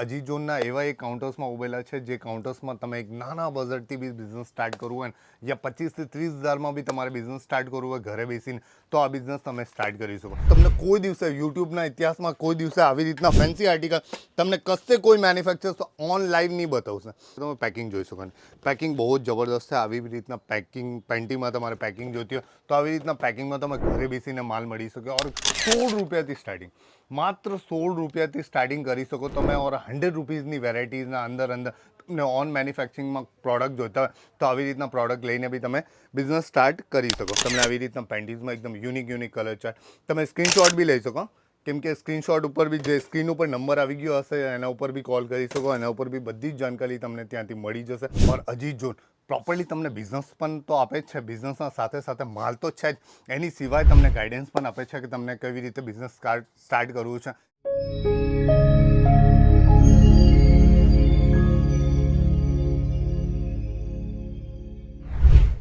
અજીત જોનના એવા એક કાઉન્ટર્સમાં ઉભેલા છે, જે કાઉન્ટર્સમાં તમે એક નાના બજેટથી બી બિઝનેસ સ્ટાર્ટ કરવું હોય ને, યા પચીસથી ત્રીસ હજારમાં બી તમારે બિઝનેસ સ્ટાર્ટ કરવું હોય ઘરે બેસીને, તો આ બિઝનેસ તમે સ્ટાર્ટ કરી શકો. તમને કોઈ દિવસે યુટ્યુબના ઇતિહાસમાં કોઈ દિવસે આવી રીતના ફેન્સી આર્ટિકલ તમને કશે કોઈ મેન્યુફેક્ચર તો ઓન લાઈવ નહીં બતાવશે. તમે પેકિંગ જોઈ શકો પેકિંગ બહુ જ જબરદસ્ત છે. આવી રીતના પેકિંગ પેન્ટીમાં તમારે પેકિંગ જોઈતી હોય તો આવી રીતના પેકિંગમાં તમે ઘરે બેસીને માલ મળી શકે, ઓર સોળ રૂપિયાથી સ્ટાર્ટિંગ માત્ર સોળ રૂપિયાથી સ્ટાર્ટિંગ કરી શકો તમે ઓર હંડ્રેડ રૂપીઝની વેરાયટીઝના અંદર અંદર તમને ઓન મેન્યુફેક્ચરિંગમાં પ્રોડક્ટ જોઈતા હોય તો આવી રીતના પ્રોડક્ટ લઈને બી તમે બિઝનેસ સ્ટાર્ટ કરી શકો. તમને આવી રીતના પેન્ટીઝમાં એકદમ યુનિક યુનિક કલર છે. તમે સ્ક્રીનશોટ બી લઈ શકો. કેમ કે સ્ક્રીનશોટ ઉપર બી જે સ્ક્રીન ઉપર નંબર આવી ગયો હશે, એના ઉપર બી કોલ કરી શકો, એના ઉપર બી બધી જ જાણકારી તમને ત્યાંથી મળી જશે. ઓર અજીત જોન પ્રોપરલી તમને બિઝનેસ પણ તો આપે જ છે. બિઝનેસના સાથે સાથે માલ તો છે જ. એની સિવાય તમને ગાઈડન્સ પણ આપે છે કે તમને કેવી રીતે બિઝનેસ સ્ટાર્ટ કરવું છે.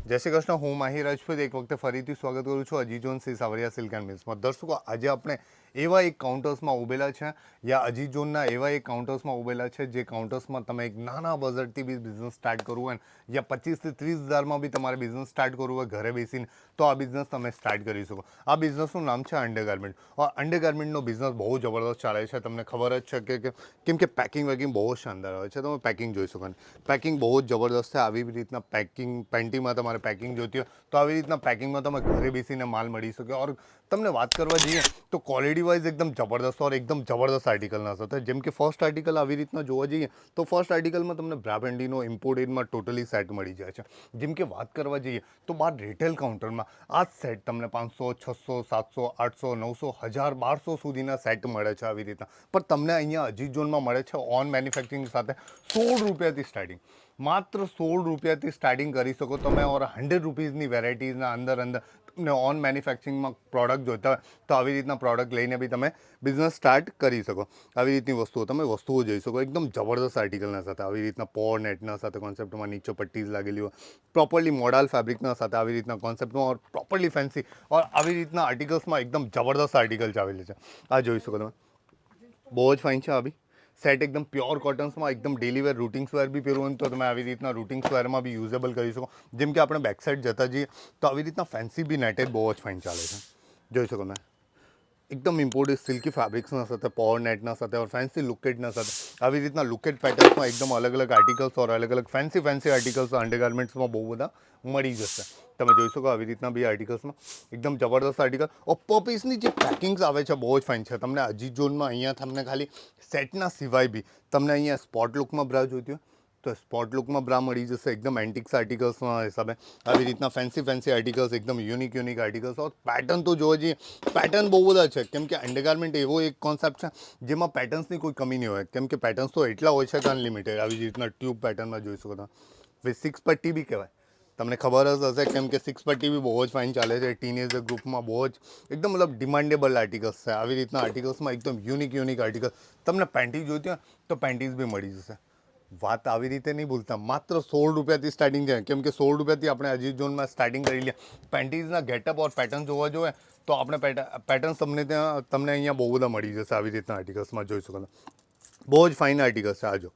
જય શ્રી કૃષ્ણ. હું માહી રાજપૂત. એક વખતે ફરીથી સ્વાગત કરું છું અજી જોન સી સાવરિયા સિલ્ક મિલ્સમાં દર્શકો, આજે આપણે એવા એક કાઉન્ટર્સમાં ઉભેલા છે યા અજી ઝોનના એવા એક કાઉન્ટર્સમાં ઉભેલા છે જે કાઉન્ટર્સમાં તમે એક નાના બજેટથી બી બિઝનેસ સ્ટાર્ટ કરવું હોય ને યા પચીસથી ત્રીસ હજારમાં બી તમારે બિઝનેસ સ્ટાર્ટ કરવું હોય ઘરે બેસીને, તો આ બિઝનેસ તમે સ્ટાર્ટ કરી શકો. આ બિઝનેસનું નામ છે અંડર ગાર્મેન્ટ અંડર ગાર્મેન્ટનો બિઝનેસ બહુ જબરદસ્ત ચાલે છે. તમને ખબર જ છે કે- કે કેમ કે પેકિંગ વેકિંગ બહુ જ શાનદાર હોય છે. તમે પેકિંગ જોઈ શકો પેકિંગ બહુ જ જબરદસ્ત છે. આવી રીતના પેકિંગ પેન્ટીમાં તમારે પેકિંગ જોઈતી હોય તો આવી રીતના પેકિંગમાં તમે ઘરે બેસીને માલ મળી શકે. ઓર તમને વાત કરવા જઈએ, તો ક્વોલિટી વાઇઝ એકદમ જબરદસ્ત ઓર એકદમ જબરદસ્ત આર્ટિકલના સાથે. જેમ કે ફર્સ્ટ આર્ટિકલ આવી રીતના જોવા જઈએ, તો ફર્સ્ટ આર્ટિકલમાં તમને બ્રાબેન્ડીનો ઇમ્પોર્ટેડમાં ટોટલી સેટ મળી જાય છે. જેમ કે વાત કરવા જઈએ, તો બાર રિટેલ કાઉન્ટરમાં આ સેટ તમને પાંચસો, છસો, સાતસો, આઠસો, નવસો, હજાર, બારસો સુધીના સેટ મળે છે આવી રીતના. પણ તમને અહીંયા અજીત ઝોનમાં મળે છે ઓન મેન્યુફેક્ચરિંગ સાથે સોળ રૂપિયાથી સ્ટાર્ટિંગ માત્ર સોળ રૂપિયાથી સ્ટાર્ટિંગ કરી શકો તમે, ઓર હંડ્રેડ રૂપીઝની વેરાયટીઝના અંદર અંદર તમને ઓન મેન્યુફેક્ચરિંગમાં પ્રોડક્ટ જોઈતા હોય, તો આવી રીતના પ્રોડક્ટ લઈને બી તમે બિઝનેસ સ્ટાર્ટ કરી શકો. આવી રીતની વસ્તુઓ તમે વસ્તુઓ જોઈ શકો. એકદમ જબરદસ્ત આર્ટિકલના સાથે, આવી રીતના પોર નેટના સાથે કોન્સેપ્ટમાં નીચે પટ્ટીઝ લાગેલી હોય. પ્રોપરલી મોડાલ ફેબ્રિકના સાથે આવી રીતના કોન્સેપ્ટમાં ઓર પ્રોપરલી ફેન્સી ઓર આવી રીતના આર્ટિકલ્સમાં એકદમ જબરદસ્ત આર્ટિકલ્સ આવેલી છે. આ જોઈ શકો તમે. બહુ જ ફાઇન છે આ બી. સેટ એકદમ પ્યોર કોટન્સમાં એકદમ ડેલી વેર રૂટિંગ સ્વેર બી પહેરવું તો તમે આવી રીતના રૂટિંગ સ્વેરમાં બી યુઝેબલ કરી શકો. જેમ કે આપણે બેક સાઇડ જતા જઈએ, તો આવી રીતના ફેન્સી બી નેટેડ બહુ જ ફાઇન ચાલે છે. જોઈ શકો તમે. એકદમ ઇમ્પોર્ટેડ સિલ્કી ફેબ્રિક્સના સાથે પાવર નેટના સાથે ઓર ફેન્સી લુકેટના સાથે. આવી રીતના લુકેટ પેટર્ન્સમાં એકદમ અલગ અલગ આર્ટિકલ્સ ઓર અલગ અલગ ફેન્સી ફેન્સી આર્ટિકલ્સ અંડરગાર્મેન્ટ્સમાં બહુ બધા મળી જશે. તમે જોઈ શકો આવી રીતના બી આર્ટિકલ્સમાં એકદમ જબરદસ્ત આર્ટિકલ ઓપ્પો પીસની જે પેકિંગ્સ આવે છે, બહુ જ ફાઇન છે. તમને અજીત ઝોનમાં અહીંયા તમને ખાલી સેટના સિવાય બી તમને અહીંયા સ્પોટ લુકમાં બ્રા જોઈતી હોય તો સ્પોટ લુકમાં બ્રા મળી જશે. એકદમ એન્ટિક્સ આર્ટિકલ્સના હિસાબે. આવી રીતના ફેન્સી ફેન્સી આર્ટિકલ્સ એકદમ યુનિક યુનિક આર્ટિકલ્સ ઓર પેટર્ન તો જોવા જઈએ પેટર્ન બહુ બધા છે. કેમ કે અંડરગાર્મેન્ટ એવો એક કોન્સેપ્ટ છે, જેમાં પેટર્ન્સની કોઈ કમી નહીં હોય. કેમ કે પેટર્ન્સ તો એટલા હોય છે કે અનલિમિટેડ આવી રીતના ટ્યુબ પેટર્નમાં જોઈ શકો તમે. સિક્સ પટ્ટી બી કહેવાય. તમને ખબર જ હશે કેમ કે સિક્સ પટ્ટી બી બહુ જ ફાઇન ચાલે છે. ટીનેજર ગ્રુપમાં બહુ જ એકદમ મતલબ ડિમાન્ડેબલ આર્ટિકલ્સ છે. આવી રીતના આર્ટિકલ્સમાં એકદમ યુનિક યુનિક આર્ટિકલ તમને પેન્ટી જોઈતી હોય તો પેન્ટીઝ બી મળી જશે. વાત આવી રીતે નહીં ભૂલતા. માત્ર સોળ રૂપિયાથી સ્ટાર્ટિંગ છે. કેમ કે સોળ રૂપિયાથી આપણે અજીત ઝોનમાં સ્ટાર્ટિંગ કરી લે. પેન્ટીઝના ગેટઅપ ઓર પેટર્ન જોવા જોઈએ, તો આપણે પેટર્ન્સ તમને ત્યાં, તમને અહીંયા બહુ બધા મળી જશે આવી રીતના આર્ટિકલ્સમાં જોઈ શકો. બહુ જ ફાઇન આર્ટિકલ્સ છે આજો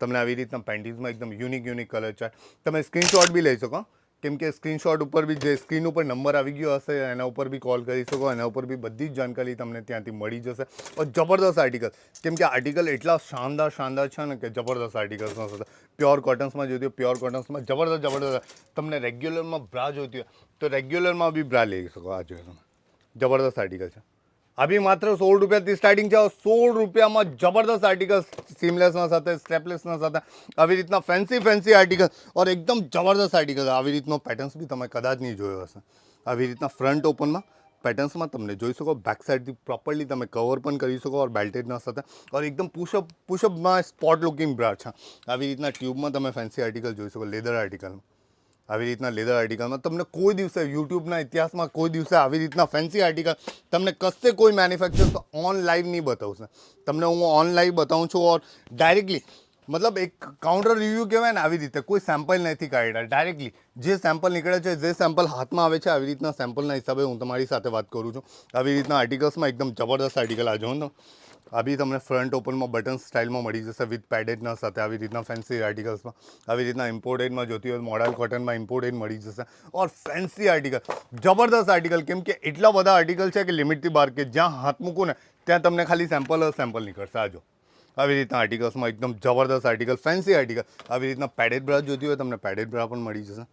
તમને આવી રીતના પેન્ટીઝમાં એકદમ યુનિક યુનિક કલર છે. તમે સ્ક્રીનશોટ બી લઈ શકો. કેમ કે સ્ક્રીનશોટ ઉપર બી જે સ્ક્રીન ઉપર નંબર આવી ગયો હશે, એના ઉપર બી કોલ કરી શકો, એના ઉપર બી બધી જ જાણકારી તમને ત્યાંથી મળી જશે. જબરદસ્ત આર્ટિકલ કેમ કે આર્ટિકલ એટલા શાનદાર શાનદાર છે ને કે જબરદસ્ત આર્ટિકલ્સના હશે પ્યોર કોટન્સમાં જોઈતી હોય પ્યોર કોટન્સમાં જબરદસ્ત જબરદસ્ત. તમને રેગ્યુલરમાં બ્રા જોઈતી હોય, તો રેગ્યુલરમાં બી બ્રા લઈ શકો, આ જોઈએ તમે જબરદસ્ત આર્ટિકલ છે. બી માત્ર સોળ રૂપિયાથી સ્ટાર્ટિંગ છે. સોળ રૂપિયામાં જબરદસ્ત આર્ટિકલ સીમલેસના સાથે સ્ટેપલેસના સાથે, આવી રીતના ફેન્સી ફેન્સી આર્ટિકલ ઓર એકદમ જબરદસ્ત આર્ટિકલ આવી રીતનો પેટર્ન્સ બી તમે કદાચ નહીં જોયો હશે. આવી રીતના ફ્રન્ટ ઓપનમાં પેટર્ન્સમાં તમને જોઈ શકો. બેક સાઇડથી પ્રોપરલી તમે કવર પણ કરી શકો ઓર બેલ્ટેડના સાથે. ઓર એકદમ પુશઅપ પુશઅપમાં સ્પોટ લુકિંગ બ્રા છે આવી રીતના ટ્યુબમાં તમે ફેન્સી આર્ટિકલ જોઈ શકો લેધર આર્ટિકલ આવી રીતના લેધર આર્ટિકલમાં તમને કોઈ દિવસે યુટ્યુબના ઇતિહાસમાં કોઈ દિવસે આવી રીતના ફેન્સી આર્ટિકલ તમને કશે કોઈ મેન્યુફેક્ચર ઓન લાઈવ નહીં બતાવશે. તમને હું ઓન લાઈવ બતાવું છું ઓર ડાયરેક્ટલી મતલબ એક કાઉન્ટર રિવ્યૂ કહેવાય ને આવી રીતે. કોઈ સેમ્પલ નથી કાઢ્યા ડાયરેક્ટલી જે સેમ્પલ નીકળે છે, જે સેમ્પલ હાથમાં આવે છે, આવી રીતના સેમ્પલના હિસાબે હું તમારી સાથે વાત કરું છું. આવી રીતના આર્ટિકલ્સમાં એકદમ જબરદસ્ત આર્ટિકલ આ જોઉં તો આ બી તમને ફ્રન્ટ ઓપનમાં બટન સ્ટાઇલમાં મળી જશે વિથ પેડેડના સાથે, આવી રીતના ફેન્સી આર્ટિકલ્સમાં આવી રીતના ઇમ્પોર્ટેડમાં જોતી હોય મોડલ કોટનમાં ઇમ્પોર્ટેડ મળી જશે. ઓર ફેન્સી આર્ટિકલ જબરદસ્ત આર્ટિકલ કેમ કે એટલા બધા આર્ટિકલ છે કે લિમિટથી બહાર કે જ્યાં હાથ મૂકું ને, ત્યાં તમને ખાલી સેમ્પલ સેમ્પલ નીકળશે. આજો આવી રીતના આર્ટિકલ્સમાં એકદમ જબરદસ્ત આર્ટિકલ ફેન્સી આર્ટિકલ આવી રીતના પેડેડ બ્રા જોતી હોય તમને પેડેડ બ્રા પણ મળી જશે.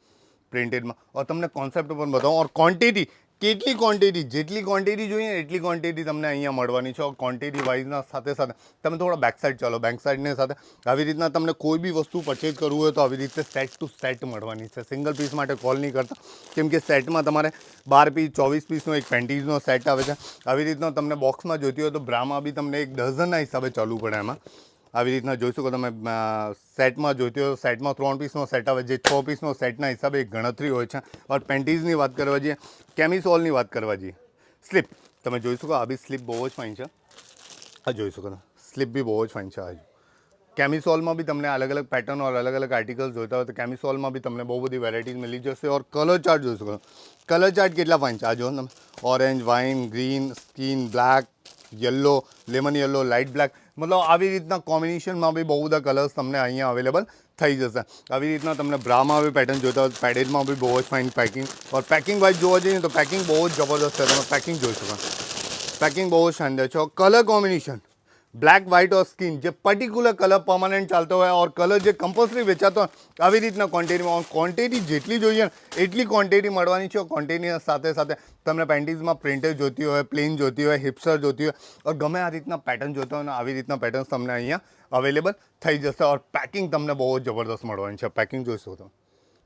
પ્રિન્ટેડમાં ઓર તમને કોન્સેપ્ટ પણ બતાવો, ઓર ક્વોન્ટિટી કેટલી ક્વોન્ટિટી જેટલી ક્વોન્ટિટી જોઈએ, એટલી ક્વોન્ટિટી તમને અહીંયા મળવાની છે. ક્વોન્ટિટી વાઇઝના સાથે સાથે તમે થોડા બેક સાઇડ ચાલો. બેક સાઇડની સાથે આવી રીતના તમને કોઈ બી વસ્તુ પરચેઝ કરવું હોય તો આવી રીતે સેટ ટુ સેટ મળવાની છે. સિંગલ પીસ માટે કોલ નહીં કરતા. કેમ કે સેટમાં તમારે બાર પીસ ચોવીસ પીસનો એક પેન્ટીઝનો સેટ આવે છે. આવી રીતના તમને બોક્સમાં જોઈતી હોય તો બ્રામાં બી તમને એક ડઝનના હિસાબે ચાલવું પડે એમાં. આવી રીતના જોઈ શકો તમે સેટમાં જોઈતી હોય સેટમાં ત્રણ પીસનો સેટ આવે, જે છ પીસનો સેટના હિસાબે એક ગણતરી હોય છે. ઓર પેન્ટીઝની વાત કરવા જઈએ કેમિસોલની વાત કરવા જઈએ. સ્લીપ, તમે જોઈ શકો આ બી સ્લીપ બહુ જ ફાઇન છે. આ જોઈ શકો તમે સ્લીપ બી બહુ જ ફાઇન છે, આ કેમિસોલમાં બી તમને અલગ અલગ પેટર્ન ઓર અલગ અલગ આર્ટિકલ્સ જોઈતા હોય તો કેમિસોલમાં બી તમને બહુ બધી વેરાયટીઝ મળી જશે. ઓર કલર ચાર્ટ જોઈ શકો કલર ચાર્ટ કેટલા ફાઇન છે, આ જો તમે. Orange wine green skin black yellow lemon yellow light black મતલબ આવી રીતના કોમ્બિનેશનમાં બી બહુ બધા કલર્સ તમને અહીંયા અવેલેબલ થઈ જશે. આવી રીતના તમને બ્રામાં બી પેટર્ન જોતા હોય પેડેડમાં બી બહુ જ ફાઇન પેકિંગ ઓર પેકિંગ વાઇઝ જોવા જઈએ તો પેકિંગ બહુ જ જબરદસ્ત છે, તમે પેકિંગ જોઈ શકો. પેકિંગ બહુ જ શાનદાર છે. કલર કોમ્બિનેશન બ્લેક વ્હાઇટ ઓર સ્કિન જે પર્ટિક્યુલર કલર પરમાનન્ટ ચાલતો હોય ઓર કલર જે કમ્પલસરી વેચાતો હોય, આવી રીતના ક્વોન્ટિટીમાં ક્વોન્ટિટી જેટલી જોઈએ એટલી ક્વોન્ટિટી મળવાની છે. ક્વોન્ટિટીની સાથે સાથે તમને પેન્ટીઝમાં પ્રિન્ટેડ જોતી હોય પ્લેન જોતી હોય હિપ્સર જોતી હોય ઓર ગમે આ રીતના પેટર્ન જોતા હોય આવી રીતના પેટર્ન્સ તમને અહીંયા અવેલેબલ થઈ જશે ઓર પેકિંગ તમને બહુ જ જબરદસ્ત મળવાની છે. પેકિંગ જોઈશું તો.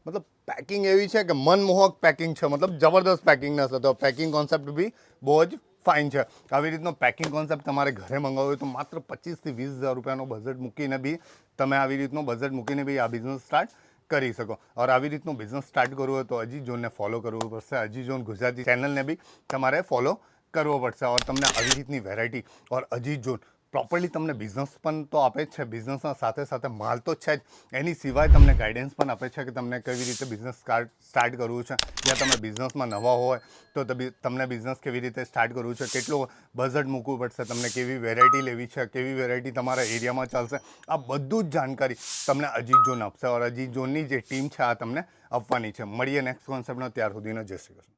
મતલબ પેકિંગ એવી છે કે મનમોહક પેકિંગ છે. મતલબ જબરદસ્ત પેકિંગના તો પેકિંગ કોન્સેપ્ટ બી બહુ જ ફાઇન છે. આવી રીતનો પેકિંગ કોન્સેપ્ટ તમારે ઘરે મંગાવવો હોય તો માત્ર પચીસથી વીસ હજાર રૂપિયાનો બજેટ મૂકીને બી તમે આવી રીતનો બજેટ મૂકીને બી આ બિઝનેસ સ્ટાર્ટ કરી શકો. ઓર આવી રીતનો બિઝનેસ સ્ટાર્ટ કરવો હોય તો અજી ઝોનને ફોલો કરવું પડશે. અજી ઝોન ગુજરાતી ચેનલને બી તમારે ફોલો કરવો પડશે. ઓર તમને આવી રીતની વેરાયટી ઓર અજી ઝોન પ્રોપરલી તમને બિઝનેસ પણ તો આપે જ છે. બિઝનેસના સાથે સાથે માલ તો છે જ. એની સિવાય તમને ગાઈડન્સ પણ આપે છે કે તમને કેવી રીતે બિઝનેસ સ્ટાર્ટ કરવું છે. જ્યાં તમે બિઝનેસમાં નવા હોય, તો તમને બિઝનેસ કેવી રીતે સ્ટાર્ટ કરવું છે, કેટલું બજેટ મૂકવું પડશે, તમને કેવી વેરાયટી લેવી છે, કેવી વેરાયટી તમારા એરિયામાં ચાલશે, આ બધું જ જાણકારી તમને અજીત ઝોન આપશે. ઓર અજીત ઝોનની જે ટીમ છે, આ તમને આપવાની છે. મળીએ નેક્સ્ટ કોન્સેપ્ટનો ત્યાર સુધીનો જય શ્રી કૃષ્ણ.